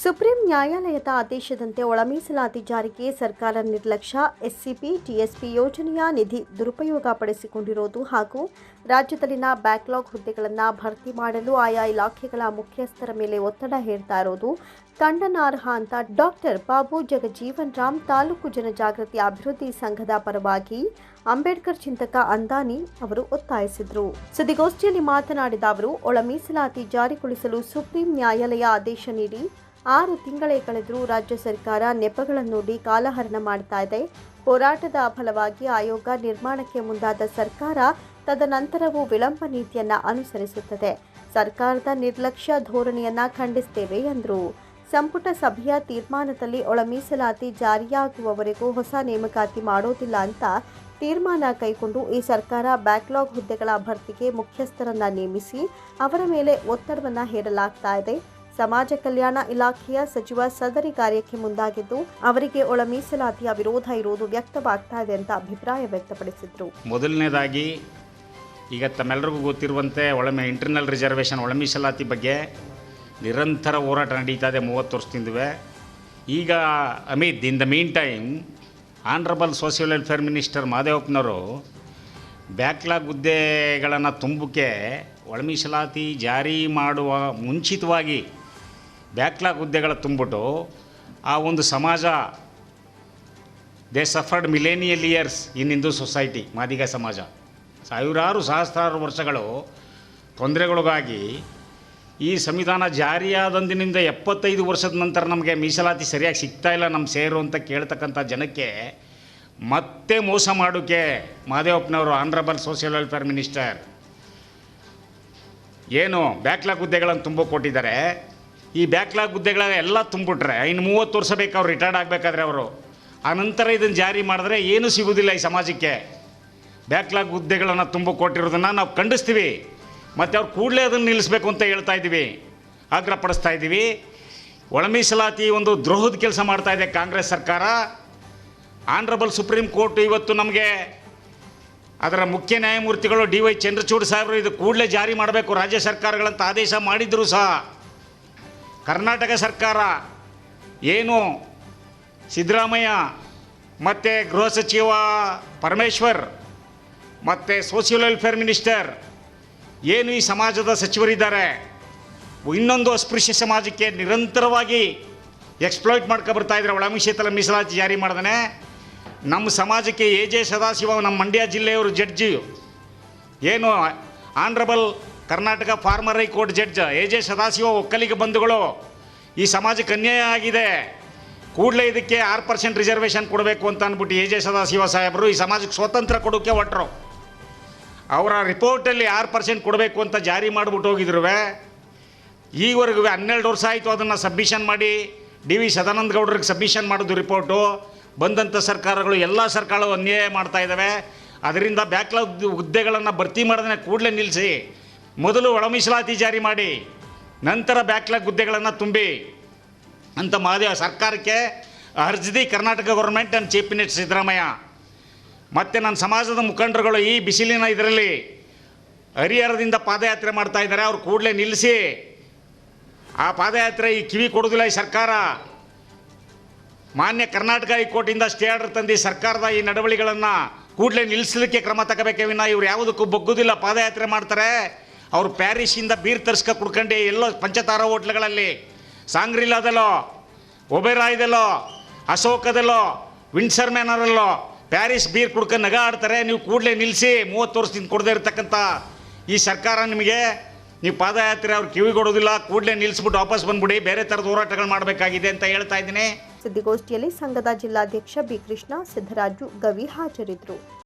Supreme ನ್ಯಾಯಾಲಯದ ಆದೇಶದಂತೆ ಒಳಮೀಸಲಾತಿ ಜಾರಿಗೆ ಸರ್ಕಾರ ನಿರ್ಲಕ್ಷ್ಯ ಎಸ್ಸಿಪಿ ಟಿಎಸ್ಪಿ ಯೋಜನೆಯ ನಿಧಿ ದುರುಪಯೋಗ ಪಡಿಸಿಕೊಂಡಿರೋದು ಹಾಗೂ ರಾಜ್ಯದಲ್ಲಿನ ಬ್ಯಾಕ್ಲಾಗ್ ಹುದ್ದೆಗಳನ್ನು ಭರ್ತಿ ಮಾಡಲು ಆಯಾ ಇಲಾಖೆಗಳ ಮುಖ್ಯಸ್ಥರ ಮೇಲೆ ಒತ್ತಡ ಹೇರ್ತಾ ಇರೋದು ಖಂಡನಾರ್ಹ ಅಂತ ಡಾಕ್ಟರ್ ಬಾಬು ಜಗಜೀವನ್ ರಾಮ್ ತಾಲೂಕು ಜನಜಾಗೃತಿ ಅಭಿವೃದ್ಧಿ ಸಂಘದ ಪರವಾಗಿ ಅಂಬೇಡ್ಕರ್ ಚಿಂತಕ ಅಂದಾನಿ ಅವರು ಒತ್ತಾಯಿಸಿದರು. ಸುದ್ದಿಗೋಷ್ಠಿಯಲ್ಲಿ ಮಾತನಾಡಿದ ಅವರು ಒಳ ಮೀಸಲಾತಿ ಜಾರಿಗೊಳಿಸಲು ಸುಪ್ರೀಂ ನ್ಯಾಯಾಲಯ ಆದೇಶ ನೀಡಿ ಆರು ತಿಂಗಳೇ ಕಳೆದರೂ ರಾಜ್ಯ ಸರ್ಕಾರ ನೆಪಗಳನ್ನೊಡ್ಡಿ ಕಾಲಹರಣ ಮಾಡ್ತಾ ಇದೆ. ಹೋರಾಟದ ಫಲವಾಗಿ ಆಯೋಗ ನಿರ್ಮಾಣಕ್ಕೆ ಮುಂದಾದ ಸರ್ಕಾರ ತದನಂತರವೂ ವಿಳಂಬ ನೀತಿಯನ್ನು ಅನುಸರಿಸುತ್ತದೆ. ಸರ್ಕಾರದ ನಿರ್ಲಕ್ಷ್ಯ ಧೋರಣೆಯನ್ನು ಖಂಡಿಸುತ್ತೇವೆ ಎಂದರು. ಸಂಪುಟ ಸಭೆಯ ತೀರ್ಮಾನದಲ್ಲಿ ಒಳ ಮೀಸಲಾತಿ ಜಾರಿಯಾಗುವವರೆಗೂ ಹೊಸ ನೇಮಕಾತಿ ಮಾಡೋದಿಲ್ಲ ಅಂತ ತೀರ್ಮಾನ ಕೈಗೊಂಡು ಈ ಸರ್ಕಾರ ಬ್ಯಾಕ್ಲಾಗ್ ಹುದ್ದೆಗಳ ಭರ್ತಿಗೆ ಮುಖ್ಯಸ್ಥರನ್ನು ನೇಮಿಸಿ ಅವರ ಮೇಲೆ ಒತ್ತಡವನ್ನು ಹೇರಲಾಗ್ತಾ ಇದೆ. ಸಮಾಜ ಕಲ್ಯಾಣ ಇಲಾಖೆಯ ಸಚಿವ ಸದರಿ ಕಾರ್ಯಕ್ಕೆ ಮುಂದಾಗಿದ್ದು, ಅವರಿಗೆ ಒಳ ಮೀಸಲಾತಿಯ ವಿರೋಧ ಇರುವುದು ವ್ಯಕ್ತವಾಗ್ತಾ ಇದೆ ಅಂತ ಅಭಿಪ್ರಾಯ ವ್ಯಕ್ತಪಡಿಸಿದ್ರು. ಮೊದಲನೇದಾಗಿ, ಈಗ ತಮ್ಮೆಲ್ಲರಿಗೂ ಗೊತ್ತಿರುವಂತೆ ಒಳಮೆ ಇಂಟರ್ನಲ್ ರಿಸರ್ವೇಷನ್ ಒಳ ಮೀಸಲಾತಿ ಬಗ್ಗೆ ನಿರಂತರ ಹೋರಾಟ ನಡೀತಾ ಇದೆ ಮೂವತ್ತು ವರ್ಷದಿಂದವೆ. ಈಗ Amit in the meantime honourable social welfare minister ಮಾದೇವಪ್ಪನವರು backlog ಹುದ್ದೆಗಳನ್ನು ತುಂಬಕ್ಕೆ ಒಳಮೀಸಲಾತಿ ಜಾರಿ ಮಾಡುವ ಮುಂಚಿತವಾಗಿ ಬ್ಯಾಕ್ಲಾಗ್ ಹುದ್ದೆಗಳ ತುಂಬಿಟ್ಟು ಆ ಒಂದು ಸಮಾಜ they suffered millennial years in Hindu society Madiga ಸಮಾಜ. ಸಾವಿರಾರು ಸಹಸ್ರಾರು ವರ್ಷಗಳು ತೊಂದರೆಗಳಿಗಾಗಿ ಈ ಸಂವಿಧಾನ ಜಾರಿಯಾದಂದಿನಿಂದ ಎಪ್ಪತ್ತೈದು ವರ್ಷದ ನಂತರ ನಮಗೆ ಮೀಸಲಾತಿ ಸರಿಯಾಗಿ ಸಿಗ್ತಾ ಇಲ್ಲ ನಮ್ಮ ಸೇರು ಅಂತ ಕೇಳ್ತಕ್ಕಂಥ ಜನಕ್ಕೆ ಮತ್ತೆ ಮೋಸ ಮಾಡೋಕೆ ಮಾದೇವಪ್ಪನವರು ಆನ್ರಬಲ್ ಸೋಷಿಯಲ್ ವೆಲ್ಫೇರ್ ಮಿನಿಸ್ಟರ್ ಏನು ಬ್ಯಾಕ್ಲಾಗ್ ಹುದ್ದೆಗಳನ್ನು ತುಂಬ ಕೊಟ್ಟಿದ್ದಾರೆ. ಈ ಬ್ಯಾಕ್ಲಾಗ್ ಹುದ್ದೆಗಳ ಎಲ್ಲ ತುಂಬಿಟ್ರೆ, ಇನ್ನು ಮೂವತ್ತು ವರ್ಷ ಬೇಕು ಅವ್ರು ರಿಟೈರ್ಡ್ ಆಗಬೇಕಾದ್ರೆ ಅವರು. ಆ ನಂತರ ಇದನ್ನು ಜಾರಿ ಮಾಡಿದ್ರೆ ಏನೂ ಸಿಗೋದಿಲ್ಲ ಈ ಸಮಾಜಕ್ಕೆ. ಬ್ಯಾಕ್ಲಾಗ್ ಹುದ್ದೆಗಳನ್ನು ತುಂಬ ಕೊಟ್ಟಿರೋದನ್ನು ನಾವು ಖಂಡಿಸ್ತೀವಿ. ಮತ್ತು ಅವ್ರು ಕೂಡಲೇ ಅದನ್ನು ನಿಲ್ಲಿಸಬೇಕು ಅಂತ ಹೇಳ್ತಾ ಇದ್ದೀವಿ ಆಗ್ರಹಪಡಿಸ್ತಾ ಇದ್ದೀವಿ ಒಳ ಮೀಸಲಾತಿ ಒಂದು ದ್ರೋಹದ ಕೆಲಸ ಮಾಡ್ತಾ ಇದೆ ಕಾಂಗ್ರೆಸ್ ಸರ್ಕಾರ. ಆನರಬಲ್ ಸುಪ್ರೀಂ ಕೋರ್ಟ್ ಇವತ್ತು ನಮಗೆ ಅದರ ಮುಖ್ಯ ನ್ಯಾಯಮೂರ್ತಿಗಳು ಡಿ ವೈ ಚಂದ್ರಚೂಡ್ ಸಾಹೇಬರು ಇದು ಕೂಡಲೇ ಜಾರಿ ಮಾಡಬೇಕು. ರಾಜ್ಯ ಸರ್ಕಾರಗಳಂತ ಆದೇಶ ಮಾಡಿದರೂ ಸಹ. ಕರ್ನಾಟಕ ಸರ್ಕಾರ ಏನು ಸಿದ್ದರಾಮಯ್ಯ ಮತ್ತು ಗೃಹ ಸಚಿವ ಪರಮೇಶ್ವರ್ ಮತ್ತು ಸೋಷಿಯಲ್ ವೆಲ್ಫೇರ್ ಮಿನಿಸ್ಟರ್ ಏನು ಈ ಸಮಾಜದ ಸಚಿವರಿದ್ದಾರೆ? ಇನ್ನೊಂದು ಅಸ್ಪೃಶ್ಯ ಸಮಾಜಕ್ಕೆ ನಿರಂತರವಾಗಿ ಎಕ್ಸ್ಪ್ಲಾಯ್ಟ್ ಮಾಡ್ಕೊ ಬರ್ತಾ ಇದ್ದಾರೆ. ಒಳ ಮೀಸಲಾತಿ ಜಾರಿ ಮಾಡ್ದೇ ನಮ್ಮ ಸಮಾಜಕ್ಕೆ ಎ ಜೆ ಸದಾಶಿವ, ನಮ್ಮ ಮಂಡ್ಯ ಜಿಲ್ಲೆಯವರು ಜಡ್ಜಿ ಏನು honourable Karnataka former high court judge A J Sadashiva Vokkaliga ಬಂಧುಗಳು. ಈ ಸಮಾಜಕ್ಕೆ ಅನ್ಯಾಯ ಆಗಿದೆ. ಕೂಡಲೇ ಇದಕ್ಕೆ ಆರು ಪರ್ಸೆಂಟ್ ರಿಸರ್ವೇಷನ್ ಕೊಡಬೇಕು ಅಂತ ಅಂದ್ಬಿಟ್ಟು ಎ ಜೆ ಸದಾಶಿವ ಸಾಹೇಬರು ಈ ಸಮಾಜಕ್ಕೆ ಸ್ವಾತಂತ್ರ್ಯ ಕೊಡೋಕ್ಕೆ ಒಟ್ಟರು ಅವರ ರಿಪೋರ್ಟಲ್ಲಿ ಆರು ಪರ್ಸೆಂಟ್ ಕೊಡಬೇಕು ಅಂತ ಜಾರಿ ಮಾಡಿಬಿಟ್ಟು ಹೋಗಿದ್ರು ಈವರೆಗೂ ಹನ್ನೆರಡು ವರ್ಷ ಆಯಿತು ಅದನ್ನು ಸಬ್ಮಿಷನ್ ಮಾಡಿ. ಡಿ ವಿ ಸದಾನಂದ ಗೌಡರಿಗೆ ಸಬ್ಮಿಷನ್ ಮಾಡೋದು ರಿಪೋರ್ಟು. ಬಂದಂಥ ಸರ್ಕಾರಗಳು ಎಲ್ಲ ಸರ್ಕಾರಗಳು ಅನ್ಯಾಯ ಮಾಡ್ತಾ ಇದ್ದಾವೆ. ಅದರಿಂದ ಬ್ಯಾಕ್ಲಾಗ್ ಹುದ್ದೆಗಳನ್ನು ಭರ್ತಿ ಮಾಡೋದನ್ನ ಕೂಡಲೇ ನಿಲ್ಲಿಸಿ ಮೊದಲು ಒಳ ಮೀಸಲಾತಿ ಜಾರಿ ಮಾಡಿ, ನಂತರ ಬ್ಯಾಕ್ಲಾಗ್ ಹುದ್ದೆಗಳನ್ನು ತುಂಬಿ ಅಂತ ಮಾದ ಸರ್ಕಾರಕ್ಕೆ ಅರ್ಜಿದಿ Karnataka government and chief minister Siddaramaiah, ಮತ್ತು ನನ್ನ ಸಮಾಜದ ಮುಖಂಡರುಗಳು ಈ ಬಿಸಿಲಿನ ಇದರಲ್ಲಿ ಹರಿಹರದಿಂದ ಪಾದಯಾತ್ರೆ ಮಾಡ್ತಾ ಇದ್ದಾರೆ. ಅವ್ರು ಕೂಡಲೇ ನಿಲ್ಲಿಸಿ, ಆ ಪಾದಯಾತ್ರೆ ಈ ಕಿವಿ ಕೊಡೋದಿಲ್ಲ ಈ ಸರ್ಕಾರ. ಮಾನ್ಯ ಕರ್ನಾಟಕ ಹೈಕೋರ್ಟಿಂದ ಸ್ಟೇ ಆರ್ಡರ್ ತಂದು ಸರ್ಕಾರದ ಈ ನಡವಳಿಗಳನ್ನು ಕೂಡಲೇ ನಿಲ್ಲಿಸಲಿಕ್ಕೆ ಕ್ರಮ ತಗೋಬೇಕೆ ವಿನ ಇವ್ರು ಯಾವುದಕ್ಕೂ ಬಗ್ಗುದಿಲ್ಲ ಪಾದಯಾತ್ರೆ ಮಾಡ್ತಾರೆ. ಅವರು ಪ್ಯಾರಿಸಿಂದ ಬೀರ್ ತರ್ಸ್ಕ ಕುಡ್ಕೊಂಡೆ ಎಲ್ಲೋ ಪಂಚತಾರ ಹೋಟ್ಲ್ಗಳಲ್ಲಿ. ಸಾಂಗ್ರಿಲಾದಲ್ಲೋ, ಒಬೆರಾಯ್ದಲ್ಲೋ, ಅಶೋಕದಲ್ಲೋ, ವಿಂಡ್ಸರ್ ಮ್ಯಾನರಲ್ಲೋ ಪ್ಯಾರಿಸ್ ಬೀರ್ ಕುಡ್ಕೊಂಡು ನಗ ಆಡ್ತಾರೆ. ನೀವು ಕೂಡಲೇ ನಿಲ್ಲಿಸಿ ಮೂವತ್ತು ವರ್ಷದಿಂದ ಕೊಡದೇ ಇರತಕ್ಕಂಥ ಈ ಸರ್ಕಾರ ನಿಮಗೆ, ನೀವು ಪಾದಯಾತ್ರೆ ಅವ್ರು ಕಿವಿ ಕೊಡೋದಿಲ್ಲ, ಕೂಡಲೇ ನಿಲ್ಲಿಸ್ಬಿಟ್ಟು ವಾಪಸ್ ಬಂದ್ಬಿಡಿ, ಬೇರೆ ಥರದ ಹೋರಾಟಗಳು ಮಾಡಬೇಕಾಗಿದೆ ಅಂತ ಹೇಳ್ತಾ ಇದ್ದೀನಿ. ಸುದ್ದಿಗೋಷ್ಠಿಯಲ್ಲಿ ಸಂಘದ ಜಿಲ್ಲಾಧ್ಯಕ್ಷ ಬಿ ಕೃಷ್ಣ, ಸಿದ್ದರಾಜು ಗವಿ ಹಾಜರಿದ್ದರು.